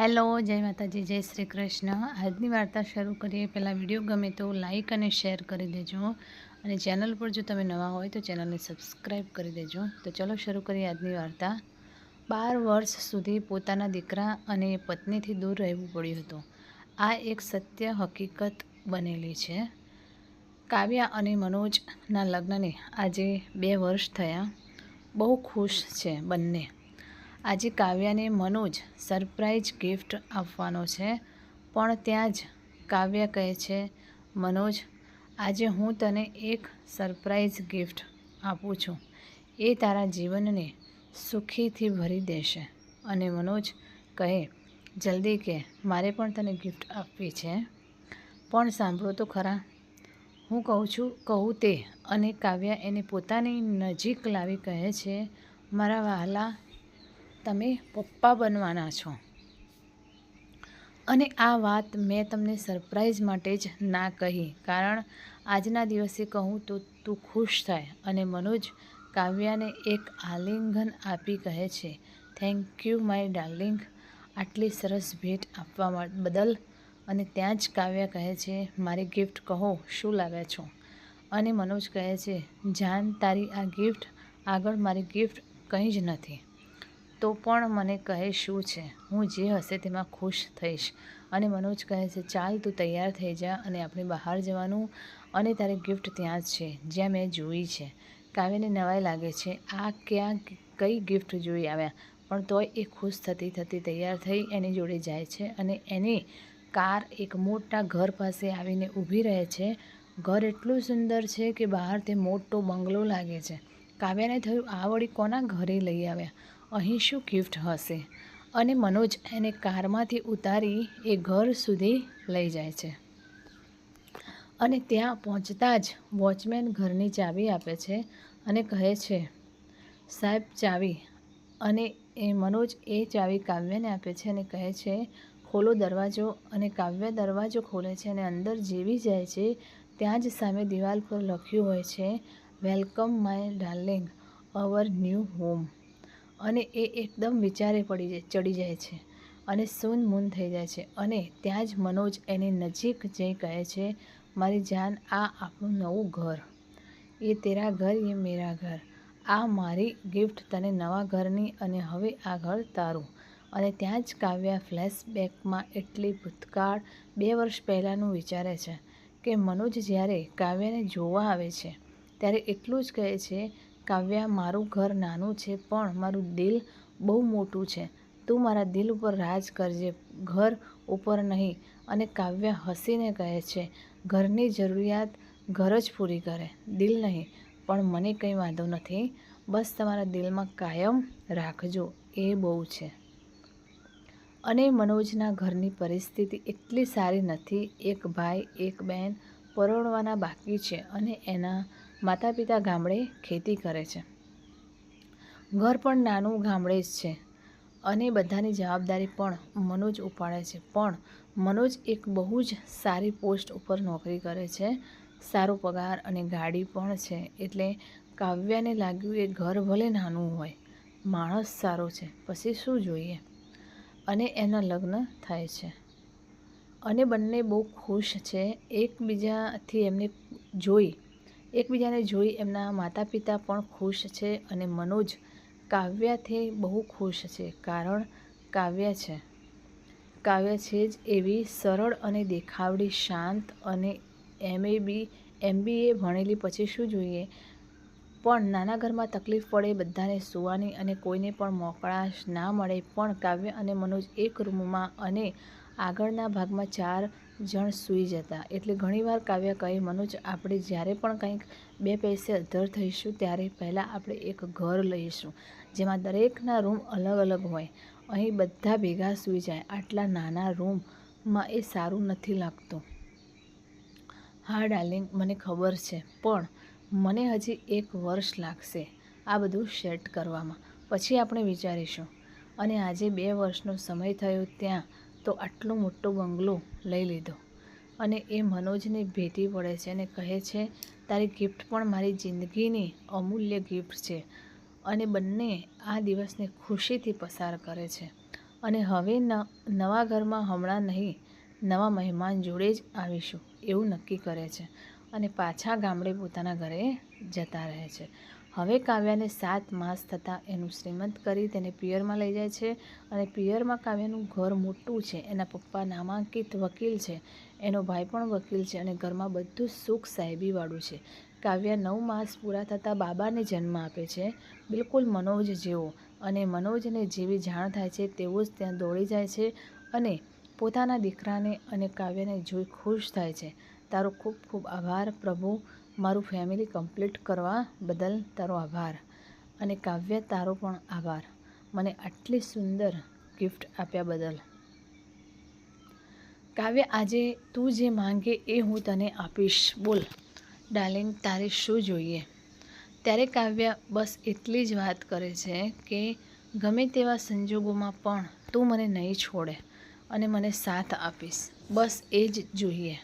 Hello, જય માતાજી, જય શ્રી કૃષ્ણ. આજની વાર્તા શરૂ કરીએ. પહેલાં વીડિયો ગમે તો લાઈક અને શેર કરી દેજો. અને ચેનલ પર જો તમે નવા હોય તો ચેનલને સબસ્ક્રાઈબ કરી દેજો. તો ચલો શરૂ કરીએ આજની વાર્તા. બાર વર્ષ સુધી પોતાના દીકરા અને પત્નીથી દૂર રહેવું પડ્યું હતું. આ એક સત્ય હકીકત બનેલી છે. કાવ્યા અને મનોજના લગ્નને આજે બે વર્ષ થયા. બહુ ખુશ છે બંને. આજે કાવ્યાને મનોજ સરપ્રાઈઝ ગિફ્ટ આપવાનો છે. પણ ત્યાં જ કાવ્ય કહે છે, મનોજ, આજે હું તને એક સરપ્રાઈઝ ગિફ્ટ આપું છું. એ તારા જીવનને સુખીથી ભરી દેશે. અને મનોજ કહે, જલ્દી કે, મારે પણ તને ગિફ્ટ આપવી છે. પણ સાંભળો તો ખરા. હું કહું છું, કહું તે. અને કાવ્યા એને પોતાની નજીક લાવી કહે છે, મારા વહાલા તમે પપ્પા બનવાના છો. અને આ વાત મેં તમને સરપ્રાઈઝ માટે જ ના કહી, કારણ આજના દિવસે કહું તો તું ખુશ થાય અને મનોજ કાવ્યાને એક આલિંગન આપી કહે છે થેન્ક યુ માય ડાર્લિંગ આટલી સરસ ભેટ આપવા બદલ અને ત્યાં જ કાવ્યા કહે છે, મારી ગિફ્ટ કહો, શું લાવ્યા છો? અને મનોજ કહે છે, જાન, તારી આ ગિફ્ટ આગળ મારી ગિફ્ટ કંઈ જ નથી. તો પણ મને કહે શું છે? હું જે હશે તેમાં ખુશ થઈશ. અને મનોજ કહે છે, ચાલ તું તૈયાર થઈ જા અને આપણે બહાર જવાનું અને તારી ગિફ્ટ ત્યાં જ છે, જ્યાં મેં જોઈ છે. કાવ્યને નવાઈ લાગે છે, આ ક્યાં કઈ ગિફ્ટ જોઈ આવ્યા? પણ તોય એ ખુશ થતી થતી તૈયાર થઈ એની જોડે જાય છે અને એની કાર એક મોટા ઘર પાસે આવીને ઊભી રહે છે. ઘર એટલું સુંદર છે કે બહાર તે મોટો બંગલો લાગે છે. કાવ્યાને થયું, આ વળી કોના ઘરે લઈ આવ્યા? અહીં શું ગિફ્ટ હશે? અને મનોજ એને કારમાંથી ઉતારી એ ઘર સુધી લઈ જાય છે. અને ત્યાં પહોંચતા જ વોચમેન ઘરની ચાવી આપે છે અને કહે છે, સાહેબ, ચાવી. અને એ મનોજ એ ચાવી કાવ્યને આપે છે અને કહે છે, ખોલો દરવાજો. અને કાવ્ય દરવાજો ખોલે છે અને અંદર જેવી જાય છે, ત્યાં જ સામે દિવાલ પર લખ્યું હોય છે, welcome my darling, our new home. અને એ એકદમ વિચારે પડી જાય, ચડી જાય છે અને સૂન મૂન થઈ જાય છે. અને ત્યાં જ મનોજ એની નજીક જઈ કહે છે, મારી જાન, આ આપણું નવું ઘર. એ તેરા ઘર, એ મેરા ઘર. આ મારી ગિફ્ટ તને નવા ઘરની અને હવે આ ઘર તારું. અને ત્યાં જ કાવ્યા ફ્લેશબેકમાં એટલી ભૂતકાળ બે વર્ષ પહેલાંનું વિચારે છે કે મનોજ જ્યારે કાવ્યાને જોવા આવે છે, ત્યારે એટલું જ કહે છે કાવ્યા, મારું ઘર નાનું છે, પણ મારું દિલ બહુ મોટું છે. તું મારા દિલ ઉપર રાજ કરજે, ઘર ઉપર નહીં. અને કાવ્ય હસીને કહે છે, ઘરની જરૂરિયાત ઘર જ પૂરી કરે, દિલ નહીં. પણ મને કંઈ વાંધો નથી. બસ તમારા દિલમાં કાયમ રાખજો, એ બહુ છે. અને મનોજના ઘરની પરિસ્થિતિ એટલી સારી નથી. એક ભાઈ, એક બહેન પરણવાના બાકી છે અને એના માતા પિતા ગામડે ખેતી કરે છે. ઘર પણ નાનું ગામડે જ છે અને બધાની જવાબદારી પણ મનોજ ઉપાડે છે. પણ મનોજ એક બહુ જ સારી પોસ્ટ ઉપર નોકરી કરે છે. સારો પગાર અને ગાડી પણ છે એટલે કાવ્યાને લાગ્યું એ ઘર ભલે નાનું હોય, માણસ સારો છે, પછી શું જોઈએ? અને એના લગ્ન થાય છે. અને બંને બહુ ખુશ છે. એકબીજાથી એમને જોઈ એકબીજાને જોઈ એમના માતા પિતા પણ ખુશ છે અને મનોજ કાવ્યાથી બહુ ખુશ છે કારણ કાવ્ય છે. કાવ્ય છે જ એવી સરળ અને દેખાવડી, શાંત અને એમએ બી એમબીએ ભણેલી પછી શું જોઈએ? પણ નાના ઘરમાં તકલીફ પડે, બધાને સુવાની અને કોઈને પણ મોકળાશ ના મળે. પણ કાવ્ય અને મનોજ એક રૂમમાં અને આગળના ભાગમાં ચાર જણ સૂઈ જતા. એટલે ઘણીવાર કાવ્ય કહે, મનોજ, આપણે જ્યારે પણ કંઈક બે પૈસે અધર થઈશું, ત્યારે પહેલાં આપણે એક ઘર લઈશું, જેમાં દરેકના રૂમ અલગ અલગ હોય. અહીં બધા ભેગા સૂઈ જાય. આટલા નાના રૂમમાં એ સારું નથી લાગતું. હા, ડાર્લિંગ, મને ખબર છે, પણ મને હજી એક વર્ષ લાગશે આ બધું સેટ કરવામાં. પછી આપણે વિચારીશું. અને આજે બે વર્ષનો સમય થયો ત્યાં તો આટલો મોટો બંગલો લઈ લીધો. અને એ મનોજને ભેટી પડે છે અને કહે છે, તારી ગિફ્ટ પણ મારી જિંદગીની અમૂલ્ય ગિફ્ટ છે. અને બંને આ દિવસને ખુશીથી પસાર કરે છે. અને હવે ન, નવા ઘરમાં હમણાં નહીં, નવા મહેમાન જોડે જ આવીશું, એવું નક્કી કરે છે. અને પાછા ગામડે પોતાના ઘરે જતા રહે છે. હવે કાવ્યાને સાત માસ થતાં એનું શ્રીમંત કરી તેને પિયરમાં લઈ જાય છે અને પિયરમાં કાવ્યાનું ઘર મોટું છે. એના પપ્પા નામાંકિત વકીલ છે. એનો ભાઈ પણ વકીલ છે અને ઘરમાં બધું સુખ સાહેબીવાળું છે. કાવ્યા નવ માસ પૂરા થતાં બાબાને જન્મ આપે છે. બિલકુલ મનોજ જેવો અને મનોજને જેવી જાણ થાય છે તેવો જ ત્યાં દોડી જાય છે અને પોતાના દીકરાને અને કાવ્યને જોઈ ખુશ થાય છે. તારો ખૂબ ખૂબ આભાર પ્રભુ. મારું ફેમિલી કમ્પ્લીટ કરવા બદલ તારો આભાર અને કાવ્ય તારો પણ આભાર. મને આટલી સુંદર ગિફ્ટ આપ્યા બદલ. કાવ્ય, આજે તું જે માંગે એ હું તને આપીશ. બોલ ડાર્લિંગ તારે શું જોઈએ? ત્યારે કાવ્ય બસ એટલી જ વાત કરે છે કે, ગમે તેવા સંજોગોમાં પણ તું મને નહીં છોડે અને મને સાથ આપીશ. બસ એ જ જોઈએ.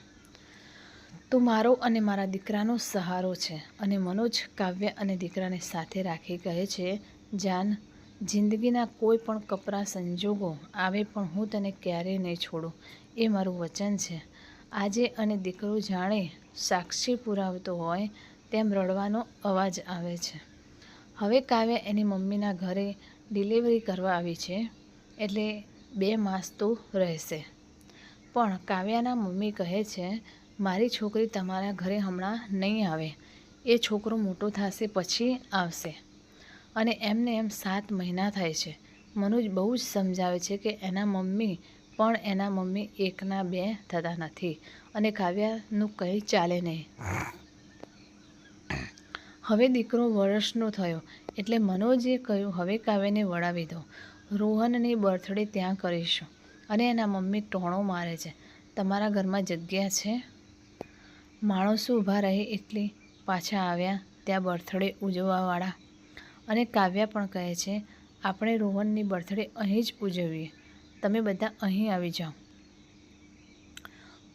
તું મારો અને મારા દીકરાનો સહારો છે અને મનોજ કાવ્ય અને દીકરાને સાથે રાખી કહે છે, જાન, જિંદગીના કોઈ પણ કપરા સંજોગો આવે પણ હું તને ક્યારેય નહીં છોડું. એ મારું વચન છે. આજે અને દીકરો જાણે સાક્ષી પુરાવતો હોય તેમ રડવાનો અવાજ આવે છે. હવે કાવ્ય એની મમ્મીના ઘરે ડિલિવરી કરવા આવી છે, એટલે બે માસ તો રહેશે. પણ કાવ્યાના મમ્મી કહે છે મારી છોકરી તમારા ઘરે હમણાં નહીં આવે. એ છોકરો મોટો થશે પછી આવશે. અને એમને એમ સાત મહિના થાય છે. મનોજ બહુ જ સમજાવે છે કે એના મમ્મી પણ એના મમ્મી એકના બે થતા નથી અને કાવ્યાનું કંઈ ચાલે નહીં. હવે દીકરો વર્ષનો થયો એટલે મનોજે કહ્યું, હવે કાવ્યને વળાવી દો. રોહનની બર્થડે ત્યાં કરીશું. અને એના મમ્મી ટોણો મારે છે. તમારા ઘરમાં જગ્યા છે? માણસો ઊભા રહે એટલી પાછા આવ્યા ત્યાં બર્થડે ઉજવવાવાળા. અને કાવ્યા પણ કહે છે, આપણે રોહનની બર્થડે અહીં જ ઉજવીએ. તમે બધા અહીં આવી જાઓ.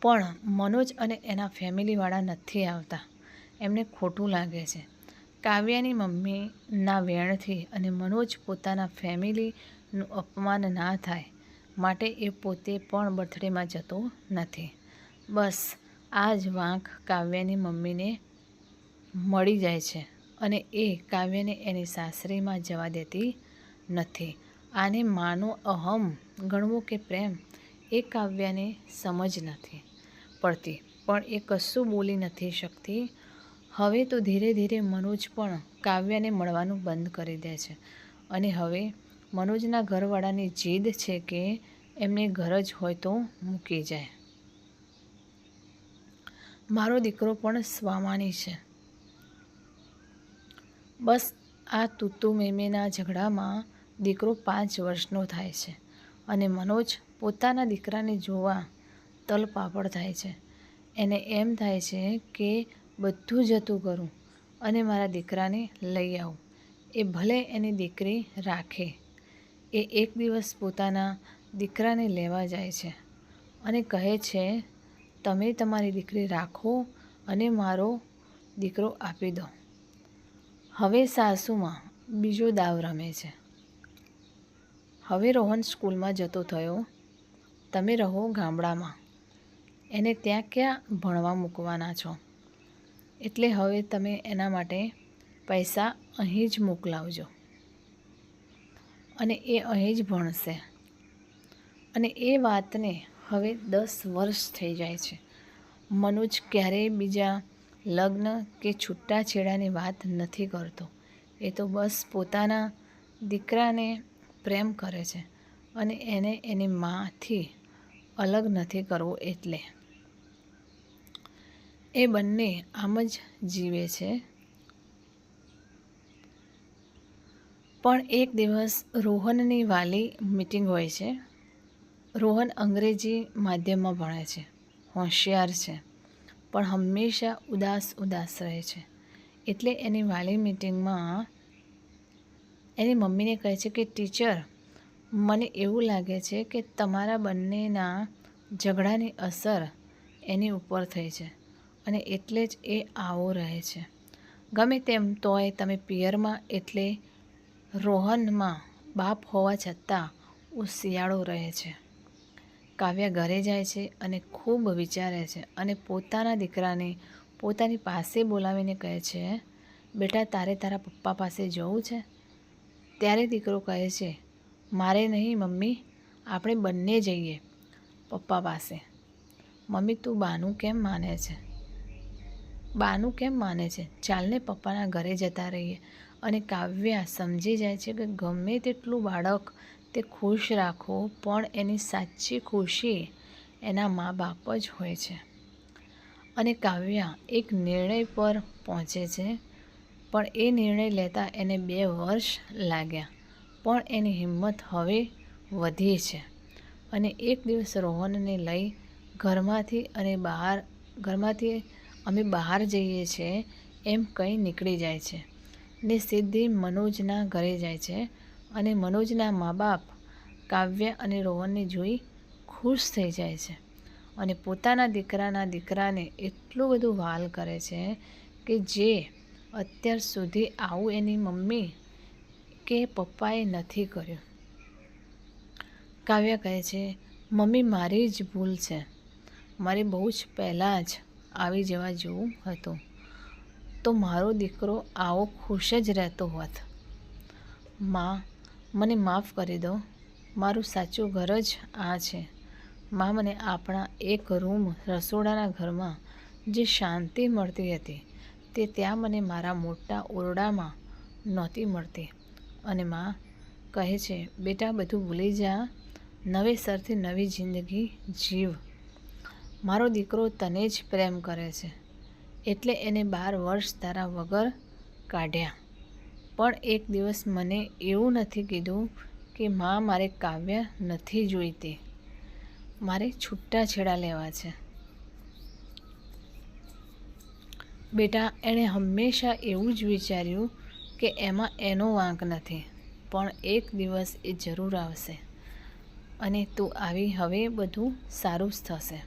પણ મનોજ અને એના ફેમિલીવાળા નથી આવતા. એમને ખોટું લાગે છે. કાવ્યાની મમ્મીના વેણથી અને મનોજ પોતાના ફેમિલીનું અપમાન ના થાય, માટે એ પોતે પણ બર્થડેમાં જતો નથી. બસ આ જ વાંક કાવ્યાની મમ્મીને મળી જાય છે અને એ કાવ્યને એની સાસરીમાં જવા દેતી નથી. આને માનો અહમ ગણવું કે પ્રેમ એ કાવ્યાને સમજ નથી પડતી, પણ એ કશું બોલી નથી શકતી. હવે તો ધીરે ધીરે મનોજ પણ કાવ્યાને મળવાનું બંધ કરી દે છે અને હવે મનોજના ઘરવાળાની જીદ છે કે એમને ઘર જ હોય તો મૂકી જાય. મારો દીકરો પણ સ્વામાની છે. બસ આ તુતુ મેમેના ઝઘડામાં દીકરો પાંચ વર્ષનો થાય છે અને મનોજ પોતાના દીકરાને જોવા તલપાપડ થાય છે. એને એમ થાય છે કે બધું જતું કરું અને મારા દીકરાને લઈ આવું. એ ભલે એની દીકરી રાખે. એ એક દિવસ પોતાના દીકરાને લેવા જાય છે અને કહે છે તમે તમારી દીકરી રાખો અને મારો દીકરો આપી દો. હવે સાસુમાં બીજો દાવ રમે છે. હવે રોહન સ્કૂલમાં જતો થયો. તમે રહો ગામડામાં. એને ત્યાં ક્યાં ભણવા મૂકવાના છો? એટલે હવે તમે એના માટે પૈસા અહીં જ મોકલાવજો. અને એ અહીં જ ભણશે. અને એ વાતને હવે દસ વર્ષ થઈ જાય છે. મનોજ ક્યારેય બીજા લગ્ન કે છૂટાછેડાની વાત નથી કરતો. એ તો બસ પોતાના દીકરાને પ્રેમ કરે છે અને એને એની માથી અલગ નથી કરવો એટલે. એ બંને આમ જ જીવે છે. પણ એક દિવસ રોહનની વાલી મિટિંગ હોય છે. રોહન અંગ્રેજી માધ્યમમાં ભણે છે, હોશિયાર છે, પણ હંમેશા ઉદાસ ઉદાસ રહે છે. એટલે એની વાલી મિટિંગમાં એની મમ્મીને કહે છે કે, ટીચર, મને એવું લાગે છે કે તમારા બંનેના ઝઘડાની અસર એની ઉપર થઈ છે અને એટલે જ એ આવો રહે છે. ગમે તેમ તોય તમે પિયરમાં એટલે રોહનમાં બાપ હોવા છતાં શિયાળો રહે છે. કાવ્યા ઘરે જાય છે અને ખૂબ વિચારે છે અને પોતાના દીકરાને પોતાની પાસે બોલાવીને કહે છે, બેટા, તારે તારા પપ્પા પાસે જવું છે? ત્યારે દીકરો કહે છે, મારે નહીં, મમ્મી, આપણે બંને જઈએ પપ્પા પાસે. મમ્મી, તું બાનું કેમ માને છે? બાનું કેમ માને છે? ચાલને પપ્પાના ઘરે જતા રહીએ. અને કાવ્યા સમજી જાય છે કે ગમે તેટલું બાળક તે ખુશ રાખો, પણ એની સાચી ખુશી એના મા બાપ જ હોય છે. અને કાવ્યા એક નિર્ણય પર પહોંચે છે, પણ એ નિર્ણય લેતા એને બે વર્ષ લાગ્યા, પણ એની હિંમત હવે વધી છે. અને એક દિવસ રોહનને લઈ ઘરમાંથી અને બહાર, ઘરમાંથી અમે બહાર જઈએ છીએ એમ કંઈ નીકળી જાય છે ને સીધી મનોજના ઘરે જાય છે અને મનોજના મા બાપ કાવ્ય અને રોહનને જોઈ ખુશ થઈ જાય છે અને પોતાના દીકરાના દીકરાને એટલું બધું વાલ કરે છે કે જે અત્યાર સુધી આવું એની મમ્મી કે પપ્પાએ નથી કર્યું. કાવ્ય કહે છે, મમ્મી, મારી જ ભૂલ છે. મારે બહુ જ પહેલાં જ આવી જવા જેવું હતું. તો મારો દીકરો આવો ખુશ જ રહેતો હોત. માં મને માફ કરી દો. મારું સાચું ઘર જ આ છે. માં મને આપણા એક રૂમ રસોડાના ઘરમાં જે શાંતિ મળતી હતી, તે ત્યાં મને મારા મોટા ઓરડામાં નહોતી મળતી. અને માં કહે છે, બેટા, બધું ભૂલી જા. નવેસરથી નવી જિંદગી જીવ. મારો દીકરો તને જ પ્રેમ કરે છે. એટલે એને બાર વર્ષ તારા વગર કાઢ્યા. પણ એક દિવસ મને એવું નથી કીધું કે માં મારે કાવ્ય નથી જોઈતી. મારે છૂટાછેડા લેવા છે. બેટા, એણે હંમેશા એવું જ વિચાર્યું કે એમાં એનો વાંક નથી, પણ એક દિવસ એ જરૂર આવશે અને તું આવી હવે બધું સારું જ થશે.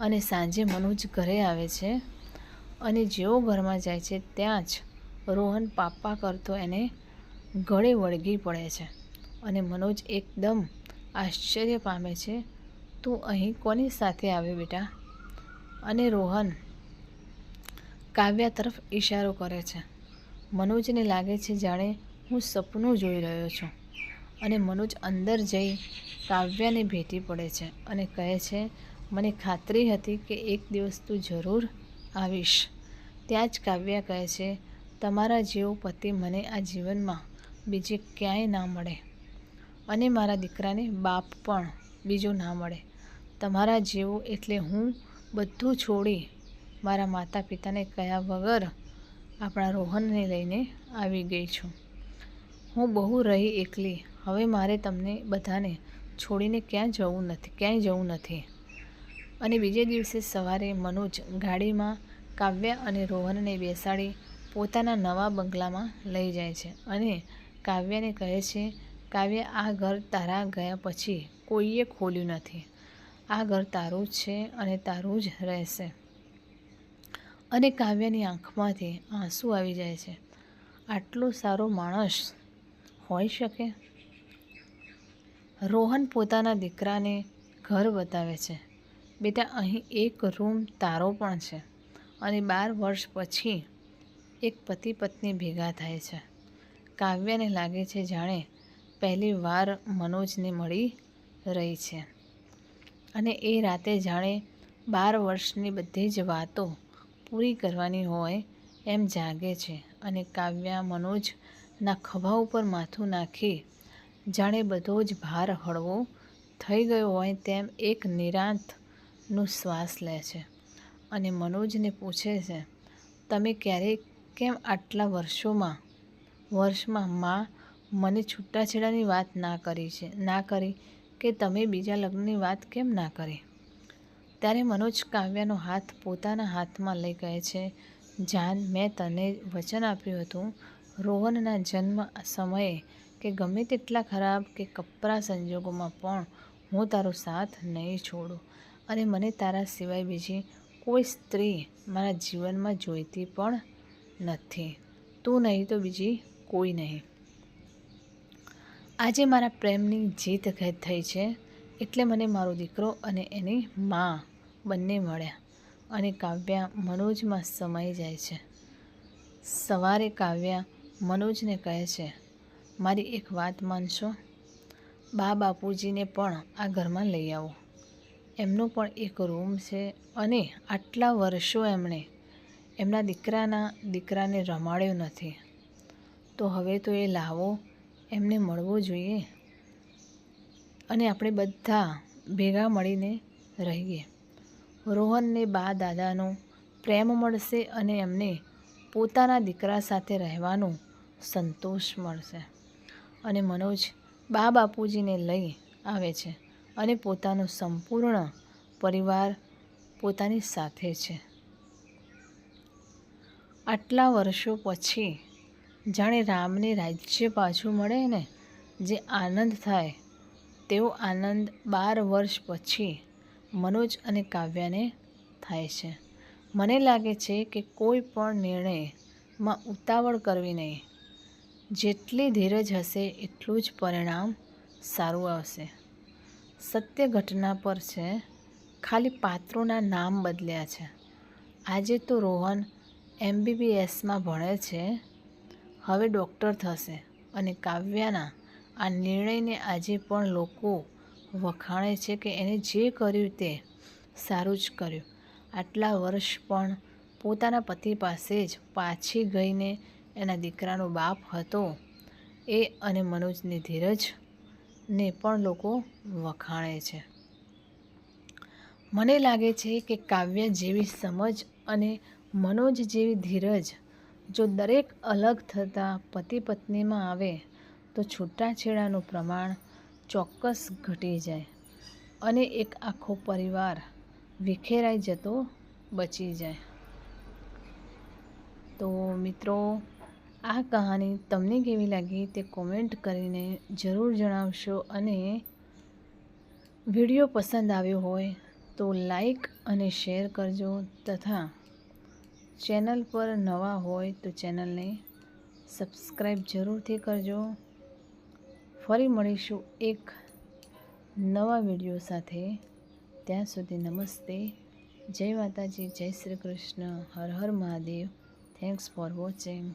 અને સાંજે મનોજ ઘરે આવે છે અને જેઓ ઘરમાં જાય છે, ત્યાં જ રોહન પાપા કરતો એને ગળે વળગી પડે છે અને મનોજ એકદમ આશ્ચર્ય પામે છે, તું અહીં કોની સાથે આવે બેટા? અને રોહન કાવ્યા તરફ ઈશારો કરે છે. મનોજને લાગે છે જાણે હું સપનું જોઈ રહ્યો છું અને મનોજ અંદર જઈ કાવ્યાને ભેટી પડે છે અને કહે છે, મને ખાતરી હતી કે એક દિવસ તું જરૂર આવીશ. ત્યાં જ કાવ્યા કહે છે તમારા જેવો પતિ મને આ જીવનમાં બીજે ક્યાંય ના મળે. અને મારા દીકરાને બાપ પણ બીજો ના મળે. તમારા જેવો એટલે હું બધું છોડી મારા માતા પિતાને કયા વગર આપણા રોહનને લઈને આવી ગઈ છું. હું બહુ રહી એકલી. હવે મારે તમને બધાને છોડીને ક્યાં જવું નથી, ક્યાંય જવું નથી. અને બીજે દિવસે સવારે મનોજ ગાડીમાં કાવ્ય અને રોહનને બેસાડી પોતાના નવા બંગલામાં લઈ જાય છે અને કાવ્યને કહે છે, કાવ્ય, આ ઘર તારા ગયા પછી કોઈએ ખોલ્યું નથી. આ ઘર તારું જ છે અને તારું જ રહેશે. અને કાવ્યની આંખમાંથી આંસુ આવી જાય છે. આટલો સારો માણસ હોઈ શકે? રોહન પોતાના દીકરાને ઘર બતાવે છે. બેટા, અહીં એક રૂમ તારો પણ છે. અને બાર વર્ષ પછી એક પતિ પત્ની ભેગા થાય છે. કાવ્યને લાગે છે જાણે પહેલી વાર મનોજને મળી રહી છે. અને એ રાતે જાણે બાર વર્ષની બધી જ વાતો પૂરી કરવાની હોય એમ જાગે છે અને કાવ્યા મનોજના ખભા ઉપર માથું નાખી જાણે બધો જ ભાર હળવો થઈ ગયો હોય તેમ એક નિરાંતનો શ્વાસ લે છે. અને મનોજને પૂછે છે, તમે ક્યારેક કેમ આટલા વર્ષોમાં? વર્ષમાં માં મને છૂટાછેડાની વાત ના કરી છે. ના કરી કે તમે બીજા લગ્નની વાત કેમ ના કરી? ત્યારે મનોજ કાવ્યાનો હાથ પોતાના હાથમાં લઈ કહે છે. જાન, મેં તને વચન આપ્યું હતું. રોહનના જન્મ સમયે કે ગમે તેટલા ખરાબ કે કપરા સંજોગોમાં પણ હું તારો સાથ નહીં છોડું. અને મને તારા સિવાય બીજી કોઈ સ્ત્રી મારા જીવનમાં જોઈતી પણ નથી. તું નહીં તો બીજી કોઈ નહીં. આજે મારા પ્રેમની જીત થઈ છે એટલે મને મારો દીકરો અને એની મા બંને મળ્યા અને કાવ્યા મનોજમાં સમાઈ જાય છે. સવારે કાવ્યા મનોજને કહે છે, મારી એક વાત માનશો? બા બાપુજીને પણ આ ઘરમાં લઈ આવો. એમનો પણ એક રૂમ છે અને આટલા વર્ષો એમણે એમના દીકરાના દીકરાને રમાડ્યો નથી. તો હવે તો એ લાવો, એમને મળવો જોઈએ. અને આપણે બધા ભેગા મળીને રહીએ. રોહનને બા દાદાનો પ્રેમ મળશે અને એમને પોતાના દીકરા સાથે રહેવાનો સંતોષ મળશે. અને મનોજ બા બાપુજીને લઈ આવે છે અને પોતાનો સંપૂર્ણ પરિવાર પોતાની સાથે છે. આટલા વર્ષો પછી જાણે રામને રાજ્ય પાછું મળે ને, જે આનંદ થાય, તેવો આનંદ બાર વર્ષ પછી મનોજ અને કાવ્યાને થાય છે. મને લાગે છે કે કોઈ પણ નિર્ણયમાં ઉતાવળ કરવી નહીં. જેટલી ધીરજ હશે, એટલું જ પરિણામ સારું આવશે. સત્ય ઘટના પર છે. ખાલી પાત્રોના નામ બદલ્યા છે. આજે તો રોહન એમબીબીએસમાં ભણે છે. હવે ડૉક્ટર થશે અને કાવ્યાના આ નિર્ણયને આજે પણ લોકો વખાણે છે કે એણે જે કર્યું તે સારું જ કર્યું. આટલા વર્ષ પણ પોતાના પતિ પાસે જ પાછી ગઈને એના દીકરાનો બાપ હતો એ અને મનોજની ધીરજને પણ લોકો વખાણે છે. મને લાગે છે કે કાવ્ય જેવી સમજ અને મનોજ જેવી ધીરજ જો દરેક અલગ થતાં પતિ પત્નીમાં આવે, તો છૂટાછેડાનું પ્રમાણ ચોક્કસ ઘટી જાય અને એક આખો પરિવાર વિખેરાઈ જતો બચી જાય. તો મિત્રો, આ કહાની તમને કેવી લાગી તે કોમેન્ટ કરીને જરૂર જણાવશો અને વીડિયો પસંદ આવ્યો હોય તો લાઈક અને શેર કરજો તથા ચેનલ પર નવા હોય તો ચેનલને સબસ્ક્રાઈબ જરૂરથી કરજો. ફરી મળીશું એક નવા વીડિયો સાથે. ત્યાં સુધી નમસ્તે. જય માતાજી, જય શ્રી કૃષ્ણ. હર હર મહાદેવ. Thanks for watching